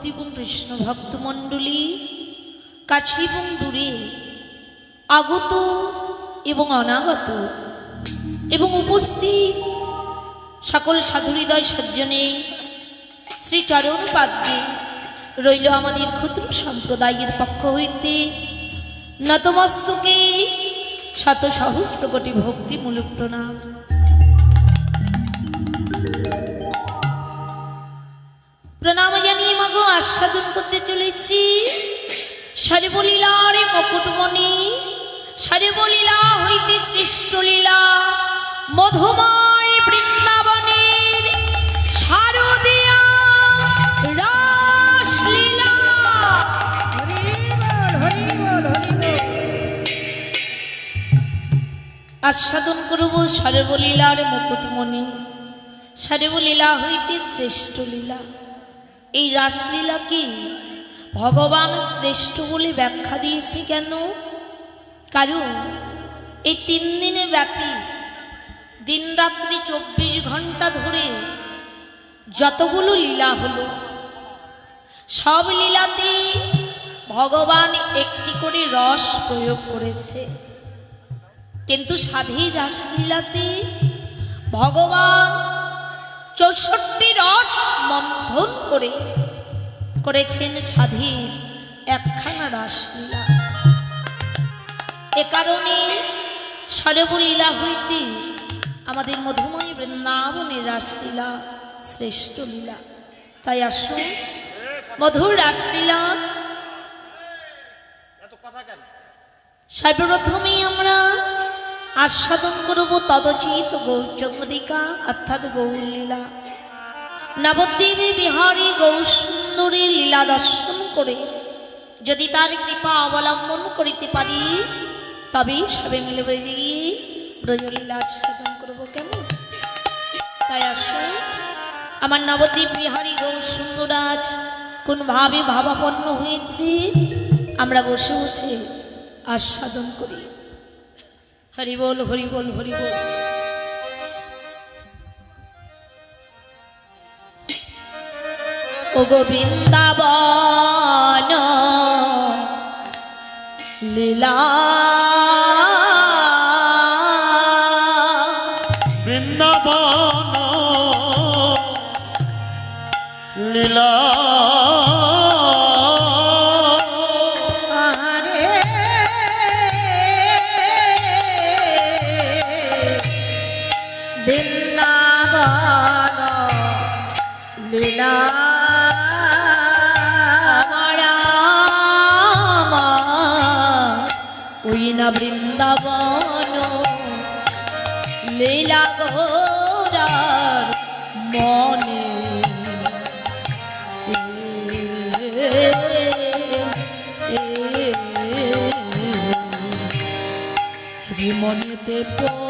ভক্তি এবং কৃষ্ণ ভক্তমণ্ডলী কাছে এবং দূরে আগত এবং অনাগত এবং উপস্থিত সকল সাধুহৃদয় সজ্জনে শ্রীচরণ পাদ্যে রইল আমাদের ক্ষুদ্র সম্প্রদায়ের পক্ষ হইতে নতমস্তকে শত সহস্র কোটি ভক্তিমূলক প্রণাম। প্রণাম জানিয়ে মাগো, আস্বাদন করতে চলেছি। সর্বলীলারে মকুটমণি, সর্বলীলা হইতে সৃষ্ট লীলা, মধুময় বৃন্দাবনের শারদিয়া রাসলীলা। আস্বাদন করব সর্বলীলার মুকুটমণি, সর্বলীলা হইতে শ্রেষ্ঠ লীলা। এই রাসলীলাকে ভগবান শ্রেষ্ঠ বলে ব্যাখ্যা দিয়েছে কেন? কারণ এই তিন দিনে ব্যাপী দিনরাত্রি চব্বিশ ঘণ্টা ধরে যতগুলো লীলা হলো, সব লীলাতেই ভগবান একটি করে রস প্রয়োগ করেছে। কিন্তু সাধী রাসলীলাতে ভগবান চৌষট্টি রস মন্থন করে করেছেন স্বাধীন একখানা রাসলীলা। এ কারণে সর্বলীলা হইতে আমাদের মধুময় বৃন্দাবনের রাসলীলা শ্রেষ্ঠ লীলা। তাই আসুন মধুর রাসলীলা। সর্বপ্রথমেই আমরা আস্বাদন করব তদচিত গৌচন্দ্রিকা, অর্থাৎ গৌরলীলা। নবদ্বীপে বিহারী গৌসুন্দরীর লীলা দর্শন করে যদি তার কৃপা অবলম্বন করিতে পারি, তবেই সবে মিলে ব্রজে গিয়ে ব্রজলীলা আস্বাদন করব কেমন তাই আসুন, আমার নবদ্বীপ বিহারী গৌসুন্দরাজ কোন ভাবে ভাবাপন্ন হয়েছে? আমরা বসে বসে আস্বাদন করি। হরি বল হরি বল হরি বল। ও গোবিন্দাবন লীলা। বৃন্দাবন লীলা। মনেতে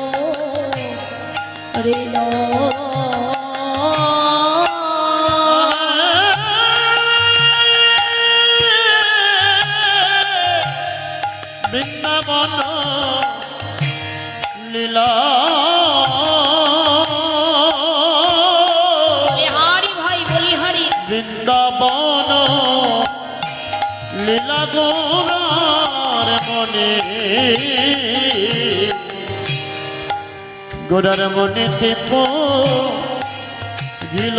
বৃন্দাবন লীলা গোরার মনে দেব গিল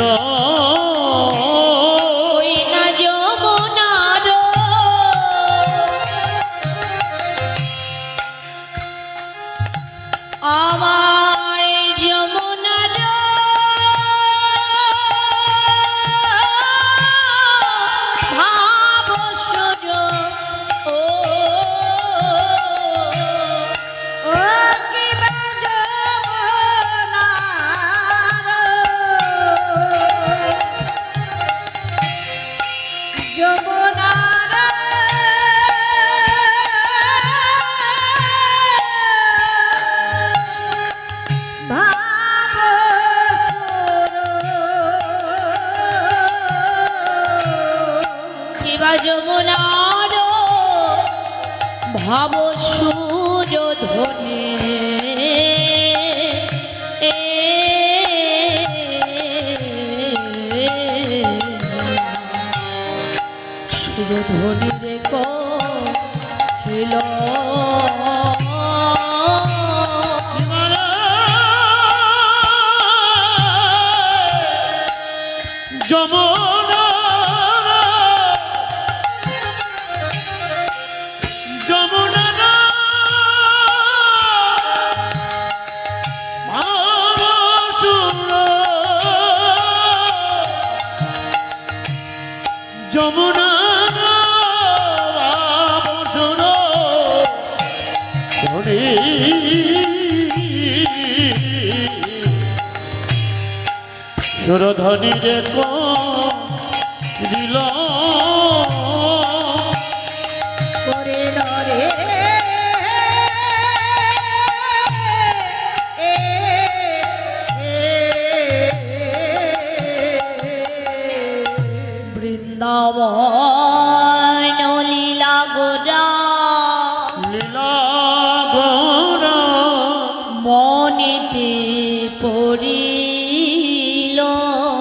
সুরধনী রে দিল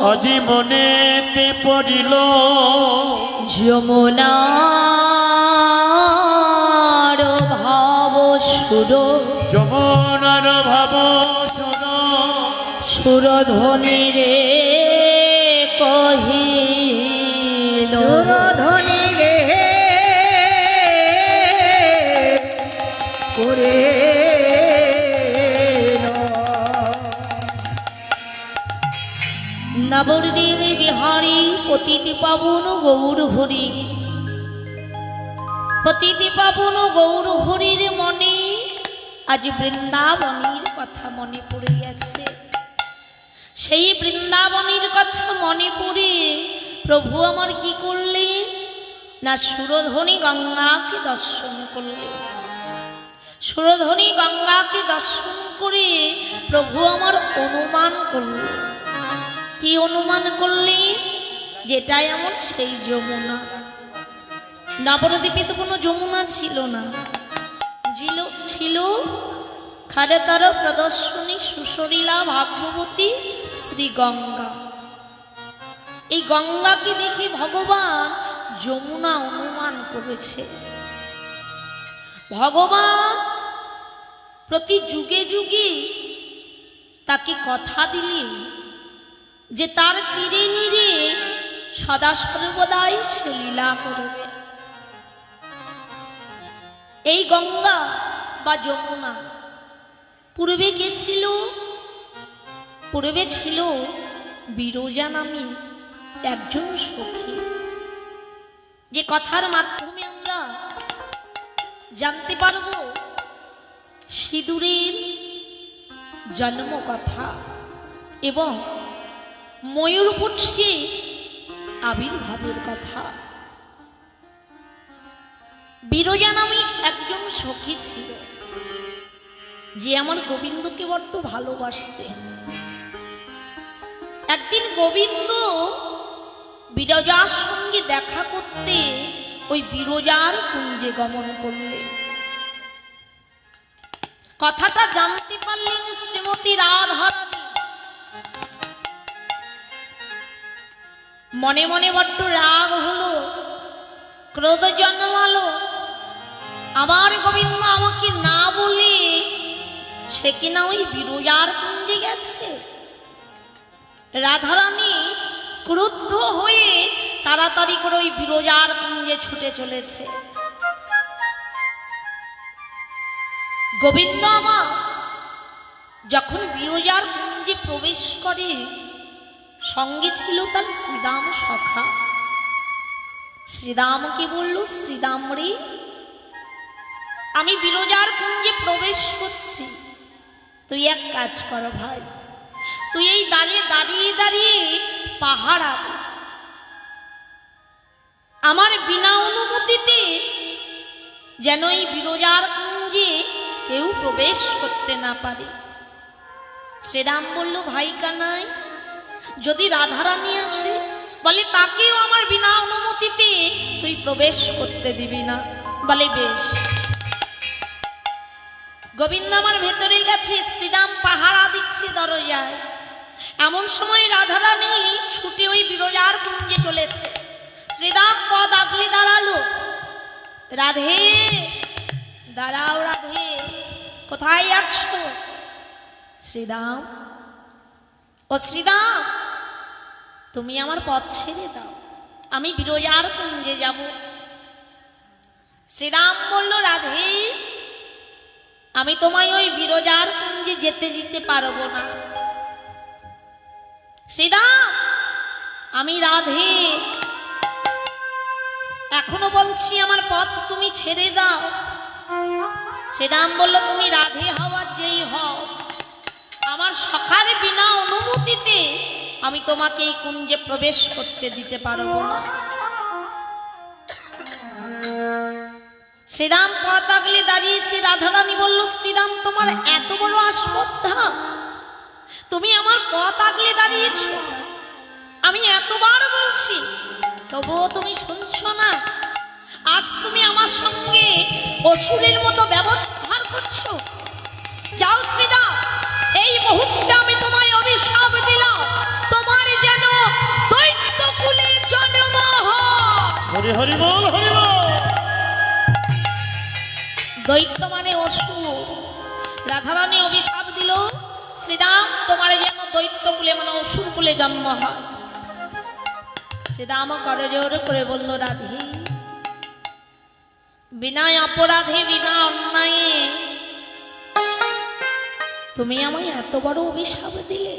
আজি মনেতে পড়িল। যমুনার ভাব সুর। যমুনার ভাব সুর। সুরধ্বনি রে কহিল সুরধ্বনি নবরদেবী বিহারী, পতিতি পাবন গৌর হরি। পতিতি পাবন গৌর হরির মনে, আজ বৃন্দাবনীর কথা মনে পড়ে গেছে। সেই বৃন্দাবনীর কথা মনে পড়ে, প্রভু আমার কি করলেন না সুরধ্বনি গঙ্গাকে দর্শন করলেন সুরধ্বনি গঙ্গাকে দর্শন করে প্রভু আমার অনুমান করলেন কি অনুমান করলেন যেটাই এমন সেই যমুনা। নবরদ্বীপে তো কোনো যমুনা ছিল না। ছিল ছিল খারেতার প্রদর্শনী সুশরীলা ভাগ্যবতী শ্রী গঙ্গা। এই গঙ্গাকে দেখে ভগবান যমুনা অনুমান করেছে। ভগবান প্রতি যুগে যুগে তাকে কথা দিলে যে তার তীরে নিরে সদা সর্বদাই সে লীলা করবে। এই গঙ্গা বা যমুনা, পূর্বে কে ছিল? পূর্বে ছিল বিরজা নামী একজন সখী। যে কথার মাধ্যমে আমরা জানতে পারব সিঁদুরের জন্ম কথা এবং ময়ূরপুষ্যে আবির্ভাবের কথা। বিরজা নামী একজন সখী ছিল। যে আমার গোবিন্দকে বড্ড ভালোবাসতেন। একদিন গোবিন্দ বিরজার সঙ্গে দেখা করতে ওই বিরজার কুঞ্জে গমন করলেন। কথাটা জানতে পারলেন শ্রীমতী রাধারানী। মনে মনে বড্ড রাগ হলো, ক্রোধ জন্মালো। আমার গোবিন্দ আমাকে না বলে সে কিনা ওই বিরজার কুঞ্জে গেছে। রাধারানী ক্রুদ্ধ হয়ে তাড়াতাড়ি করে ওই বিরজার কুঞ্জে ছুটে চলেছে। গোবিন্দ আমার যখন বিরজার কুঞ্জে প্রবেশ করে সঙ্গে ছিল তার শ্রীদাম সখা। শ্রীদামকে বলল, শ্রীদাম রে, আমি বিরজার কুঞ্জে প্রবেশ করছি। তুই এক কাজ কর ভাই, তুই এই দাঁড়িয়ে দাঁড়িয়ে দাঁড়িয়ে পাহারা। আমার বিনা অনুমতিতে যেন এই বিরজার কুঞ্জে কেউ প্রবেশ করতে না পারে। শ্রীরাম বলল, ভাই কানাই যদি রাধারানী আসে, বলে, তাকেও আমার বিনা অনুমতিতে তুই প্রবেশ করতে দিবি না। বলে, বেশ। গোবিন্দ আমার ভেতরে গেছে শ্রীরাম পাহারা দিচ্ছে দরজায়। এমন সময় রাধারানী ছুটে ওই বিরজার কুঞ্জে চলেছে। শ্রীরাম পদ আগলে দাঁড়াল। রাধে, দাঁড়াও রাধে, কোথায় আছো? শ্রীরাম ও শ্রীরাম তুমি আমার পথ ছেড়ে দাও। আমি বিরজার কুঞ্জে যাব। শ্রীরাম বলল, রাধে, আমি তোমায় ওই বিরজার কুঞ্জে যেতে দিতে পারব না। শ্রীরাম আমি রাধে, এখনও বলছি আমার পথ তুমি ছেড়ে দাও। শ্রীরাম বলল, তুমি রাধে হওয়ার যেই হও আমার সখার বিনা অনুমতিতে আমি তোমাকে এই কুঞ্জে প্রবেশ করতে দিতে পারব না। শ্রীরাম পথ আগলে দাঁড়িয়েছে রাধারানী বলল, শ্রীরাম, তোমার এত বড় আস্পর্ধা তুমি আমার পথ আগলে দাঁড়িয়েছ। আমি এতবার বলছি, তবুও তুমি শুনছো না। আজ তুমি আমার সঙ্গে অসুরের মতো ব্যবহার করছ। যাও শ্রীরাম মুহূর্তে আমি তোমায় অভিশাপ দিলাম। তোমার যেন দৈত্য কুলে জন্ম হরি হরি বল হরি বল। দৈত্য মানে অসুর। রাধারানী অভিশাপ দিল। শ্রীরাম তোমার যেন দৈত্য কুলে মানে অসুর কুলে জন্ম হয়। শ্রীরাম করে জোর করে বলল রাধে বিনা অপরাধে বিনা অন্যায়ে তুমি আমায় এত বড় অভিশাপ দিলে।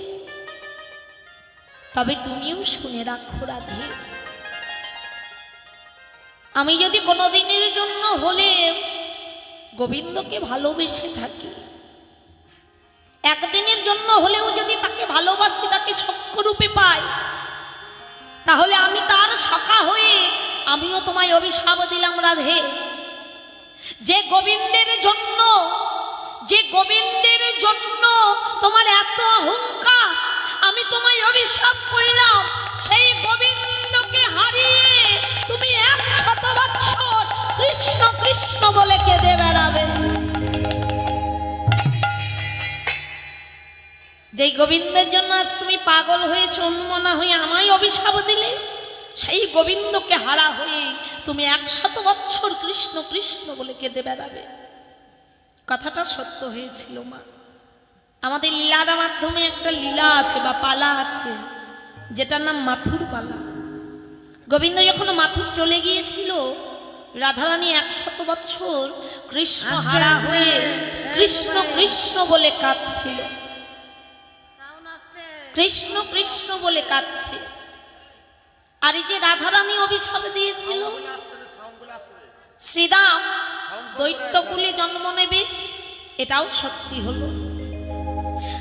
তবে তুমিও শুনে রাখো রাধে। আমি যদি কোনো দিনের জন্য হলে গোবিন্দকে ভালোবেসে থাকি, একদিনের জন্য হলেও যদি তাকে ভালোবাসি, তাকে সক্ষরূপে পাই, তাহলে আমি তার সখা হয়ে আমিও তোমায় অভিশাপ দিলাম রাধে। যে গোবিন্দের জন্য যে গোবিন্দের জন্য তোমার এত অহংকার, আমি তোমায় অভিশাপ করলাম, সেই গোবিন্দকে হারিয়ে তুমি এক শত বৎসর কৃষ্ণ কৃষ্ণ বলে কেঁদে বেড়াবে। যেই গোবিন্দের জন্য আজ তুমি পাগল হয়েছ, উন্মনা হয়ে আমায় অভিশাপ দিলে, সেই গোবিন্দকে হারা হয়ে তুমি একশত বৎসর কৃষ্ণ কৃষ্ণ বলে কেঁদে বেড়াবে। কথাটা সত্য হয়েছিল, মা। আমাদের লীলার মাধ্যমে একটা লীলা আছে বা পালা আছে, যেটার নাম মাথুর পালা। গোবিন্দ যখন মাথুর চলে গিয়েছিল, রাধারানী একশত বৎসর কৃষ্ণ হারা হয়ে কৃষ্ণ কৃষ্ণ বলে কাঁদছিল। কৃষ্ণ কৃষ্ণ বলে কাঁদছে। আর এই যে রাধারানী অভিশাপ দিয়েছিল, শ্রীরাম দৈত্যকুলে জন্ম নেবে, এটাও সত্যি হলো।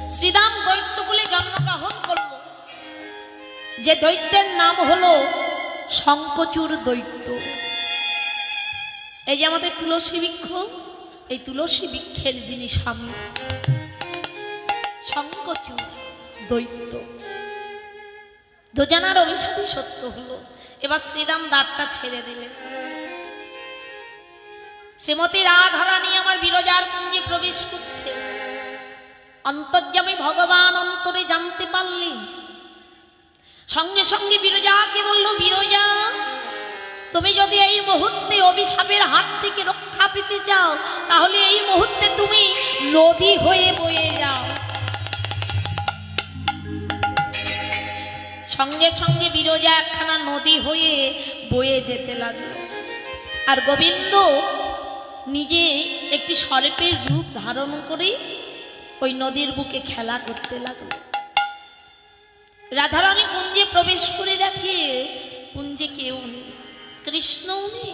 শ্রীরাম দৈত্যকুলে জন্মগ্রহণ করল। যে দৈত্যের নাম হলো শঙ্কচুর দৈত্য। এই যে আমাদের তুলসী বৃক্ষ, এই তুলসী বৃক্ষের যিনি স্বামী শঙ্কচুর দৈত্য। দুজনার অভিশাপই সত্য হলো। এবার শ্রীরাম দাঁতটা ছেড়ে দিলেন। শ্রীমতী রাধারানী আমার বিরজার কুঞ্জে প্রবেশ করছে। অন্তর্যামী ভগবান অন্তরে জানতে পারলি। সঙ্গে সঙ্গে বিরজাকে বলল, বিরজা, তুমি যদি এই মুহূর্তে অভিশাপের হাত থেকে রক্ষা পেতে চাও, তাহলে এই মুহূর্তে তুমি নদী হয়ে বয়ে যাও। সঙ্গে সঙ্গে বিরজা একখানা নদী হয়ে বয়ে যেতে লাগল। আর গোবিন্দ নিজে একটি সর্পের রূপ ধারণ করে ওই নদীর বুকে খেলা করতে লাগল। রাধারানী কুঞ্জে প্রবেশ করে দেখে কুঞ্জে কেউ নেই। কৃষ্ণও নেই,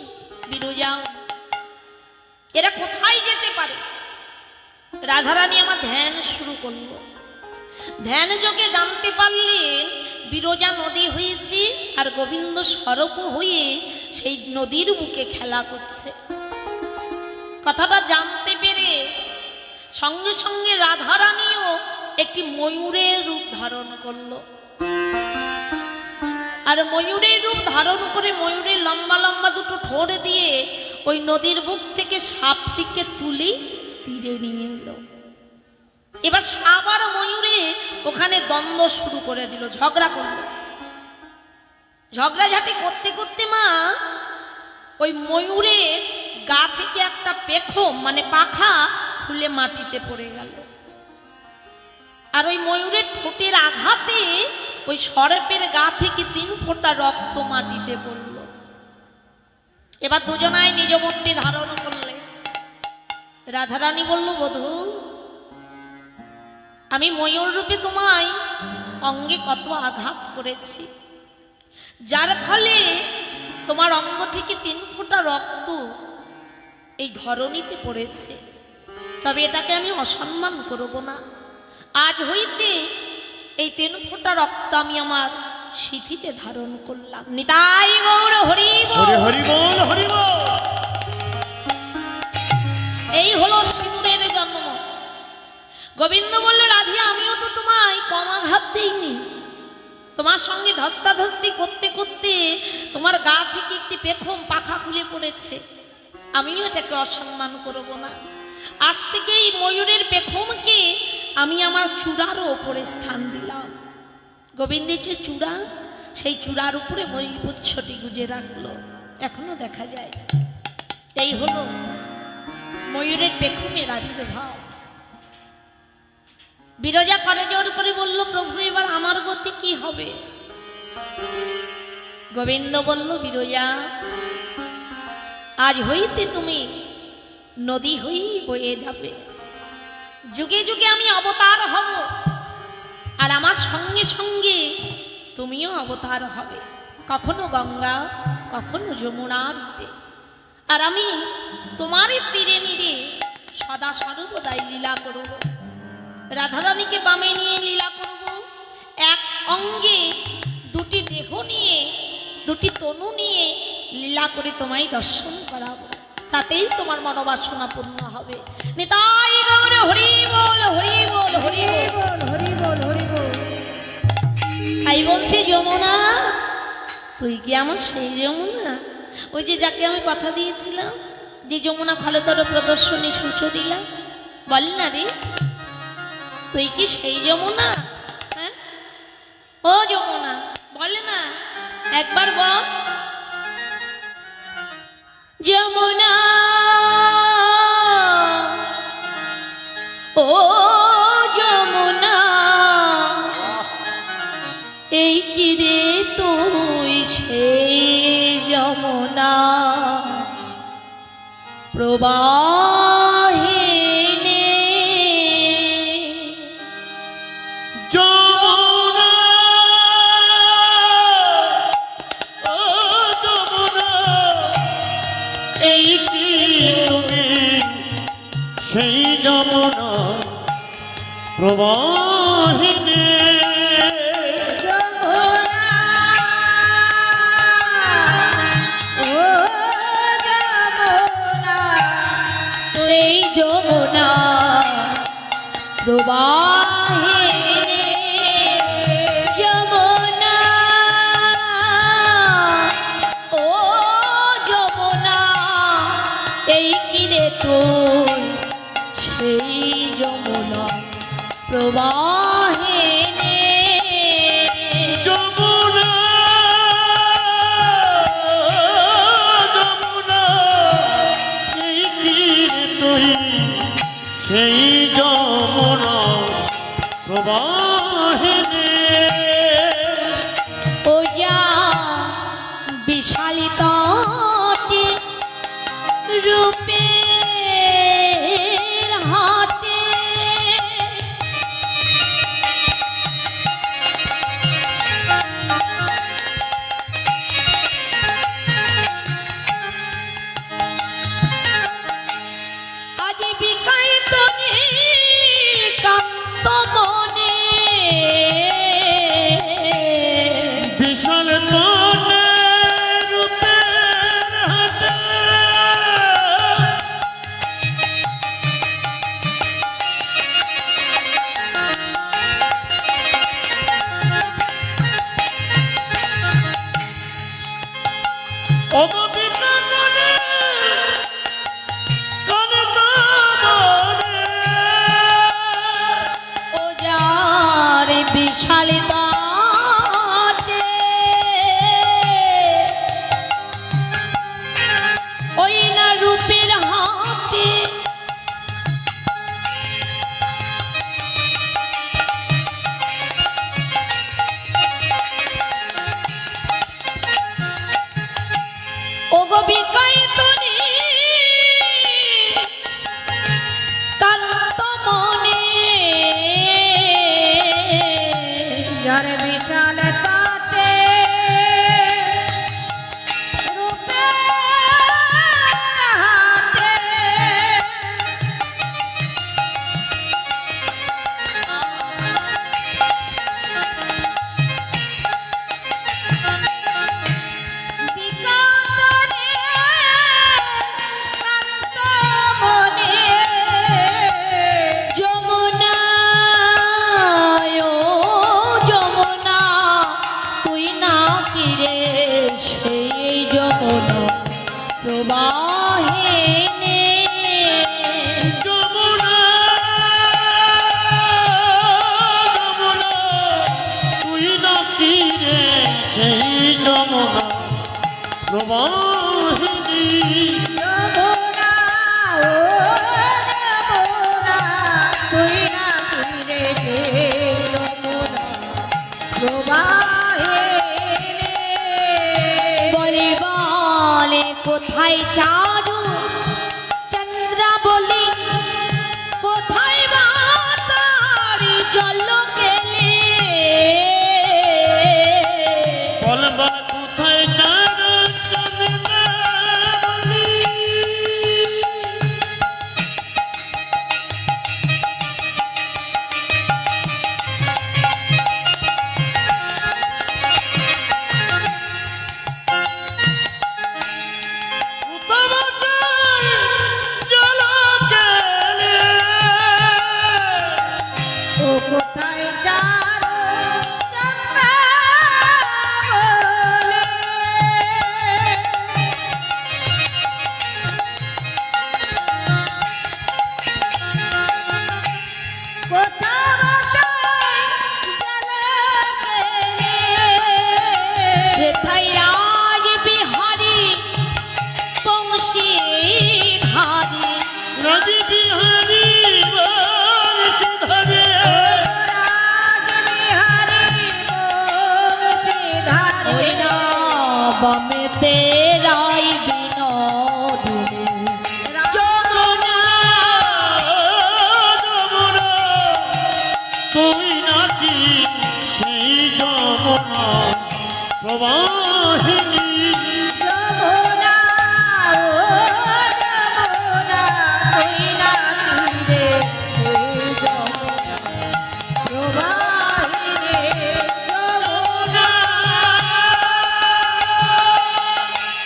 বিরজাও। এরা কোথায় যেতে পারে? রাধারানী আমার ধ্যান শুরু করল। ধ্যান যোগে জানতে পারলেন বিরজা নদী হয়েছে আর গোবিন্দ সরপ হয়ে সেই নদীর বুকে খেলা করছে। কথাটা জানতে পেরে সঙ্গে সঙ্গে রাধারানীও একটি ময়ূরের রূপ ধারণ করল। আর ময়ূরের রূপ ধারণ করে ময়ূরের লম্বা লম্বা দুটো ঠোঁট দিয়ে ওই নদীর বুক থেকে সাপটিকে তুলে তীরে নিয়ে এলো। এবার আর ময়ূরে ওখানে দ্বন্দ্ব শুরু করে দিল, ঝগড়া করল। ঝগড়াঝাটি করতে করতে মা, ওই ময়ূরের গা থেকে একটা পেখম মানে পাখা খুলে মাটিতে পড়ে গেল। আর ওই ময়ূরের ঠোঁটের আঘাতে ওই সরপের গা থেকে তিন ফোঁটা রক্ত মাটিতে পড়ল। এবার দুজনায় নিজ মূর্তি ধারণ করলে। রাধারানী বলল, বধূ, আমি ময়ূর রূপে তোমায় অঙ্গে কত আঘাত করেছি। যার ফলে তোমার অঙ্গ থেকে তিন ফোঁটা রক্ত এই ধরণীতে পড়েছে। তবে এটাকে আমি অসম্মান করব না। আজ হইতে এই তিন ফোঁটা রক্ত আমি আমার সিথিতে ধারণ করলাম। নিতাই গৌর হরি এই হলো সিঁদুরের জন্ম। গোবিন্দ বলল রাধিয়া আমিও তো তোমায় কম আঘাত দিইনি। তোমার সঙ্গে ধস্তাধস্তি করতে করতে তোমার গা থেকে একটি পেখম পাখা খুলে পড়েছে। আমিও এটাকে অসম্মান করব না। আজ থেকে এই ময়ূরের পেখমকে আমি আমার চূড়ারও ওপরে স্থান দিলাম। গোবিন্দের যে চূড়া, সেই চূড়ার উপরে ময়ূর ময়ূরপুচ্ছটি গুজে রাখল। এখনও দেখা যায়। এই হলো ময়ূরের পেখমের আবির্ভাব। বিরজা করে জোর করে বলল, প্রভু, এবার আমার গতি কি হবে? গোবিন্দ বলল, বিরজা আজ হইতে তুমি নদী হই বয়ে যাবে। যুগে যুগে আমি অবতার হব আর আমার সঙ্গে সঙ্গে তুমিও অবতার হবে। কখনো গঙ্গা, কখনো যমুনা রূপে। আর আমি তোমারই তীরে নিরে সদা সর্বদাই লীলা করব। রাধারানীকে বামে নিয়ে লীলা করব। এক অঙ্গে দুটি দেহ নিয়ে, দুটি তনু নিয়ে লীলা করে তোমায় দর্শন করাবো। তাতেই তোমার মনোবাসনা পূর্ণ হবে। নিতাই গৌর হরি বল হরি বল হরি বল। হরি বল হরি বল তাই বলছে যমুনা তুই কি আমার সেই যমুনা? ওই যে যাকে আমি কথা দিয়েছিলাম যে যমুনা খলতর প্রদর্শনী সুচরিলা বল না রে তুই কি সেই যমুনা? হ্যাঁ? ও যমুনা বলে না। একবার বল। যমুনা। ও যমুনা তুই যমুনা? প্রবাহিনী কিরে সেই যমুনা প্রবাহিনী সেই যমুনা প্রবাহিনী কোথায় ও প্রবাহিনী।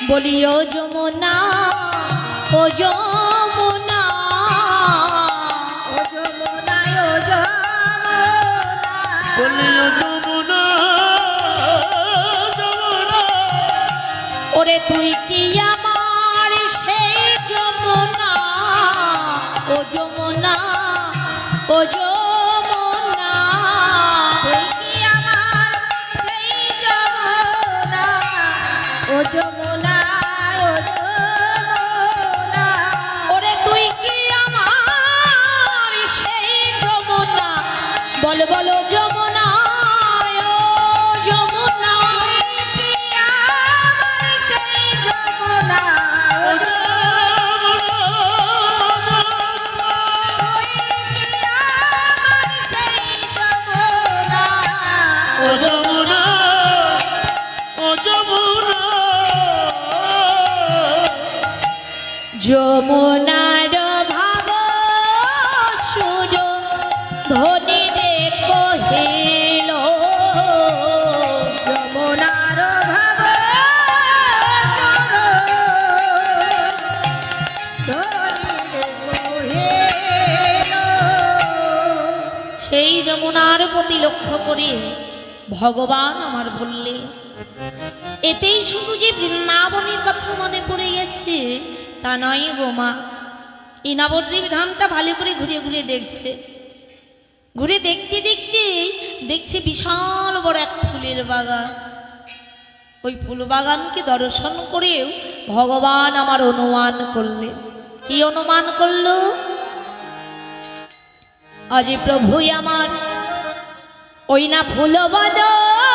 বলিও যমুনা ও যমুনা। তুই কি আমার সেই যমুনা? ও যমুনা ও যমুনা। বল বলো করে ভগবান আমার বললে, এতেই শুধু যে বৃন্দাবনের কথা মনে পড়ে গেছে, তা নয় গো মা। এই নবদ্বীপ ধামটা ভালো করে ঘুরে ঘুরে দেখছে। ঘুরে দেখতে দেখতে দেখছে বিশাল বড় এক ফুলের বাগান। ওই ফুল বাগানকে দর্শন করেও ভগবান আমার অনুমান করলেন কি অনুমান করল? আজ প্রভুই আমার ওই না দেখি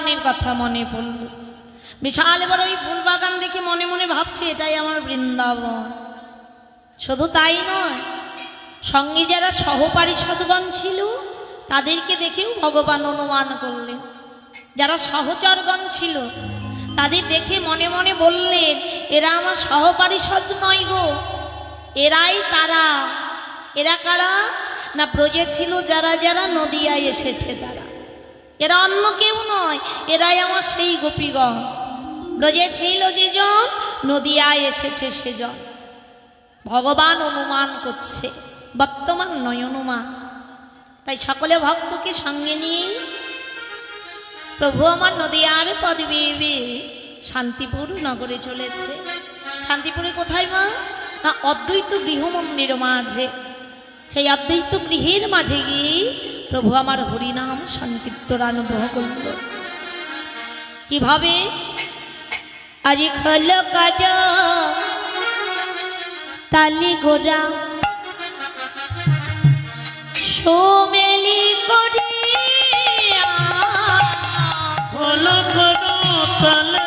বৃন্দাবনের কথা মনে পড়ল। বিশাল এবার ওই ফুল বাগান দেখে মনে মনে ভাবছি, এটাই আমার বৃন্দাবন। শুধু তাই নয়, সঙ্গে যারা সহপারিষদগণ ছিল, তাদেরকে দেখেও ভগবান অনুমান করলেন। যারা সহচরগণ ছিল, তাদের দেখে মনে মনে বললেন, এরা আমার সহপারিষদ নয় গো। এরাই তারা। এরা কারা? না প্রজে ছিল যারা যারা, নদিয়ায় এসেছে তারা। এরা অন্য কেউ নয়। এরাই আমার সেই গোপীগণ। ব্রজে ছিল যেজন নদিয়ায় এসেছে সেজন ভগবান অনুমান করছে, বর্তমান নয় অনুমান। তাই সকলে ভক্তকে সঙ্গে নিয়ে, প্রভু আমার নদীয়ার পদ বেয়ে বেয়ে শান্তিপুর নগরে চলেছে। শান্তিপুরে কোথায় মা? না অদ্বৈত গৃহমন্দির মাঝে। সেই অদ্বৈত গৃহের মাঝে গিয়ে প্রভু আমার হরিনাম সংকীর্তন অনুগ্রহ করল। কীভাবে? আজি খল কাজ তালি গোড়া। সোমেলি করিয়া। খোল করো তালে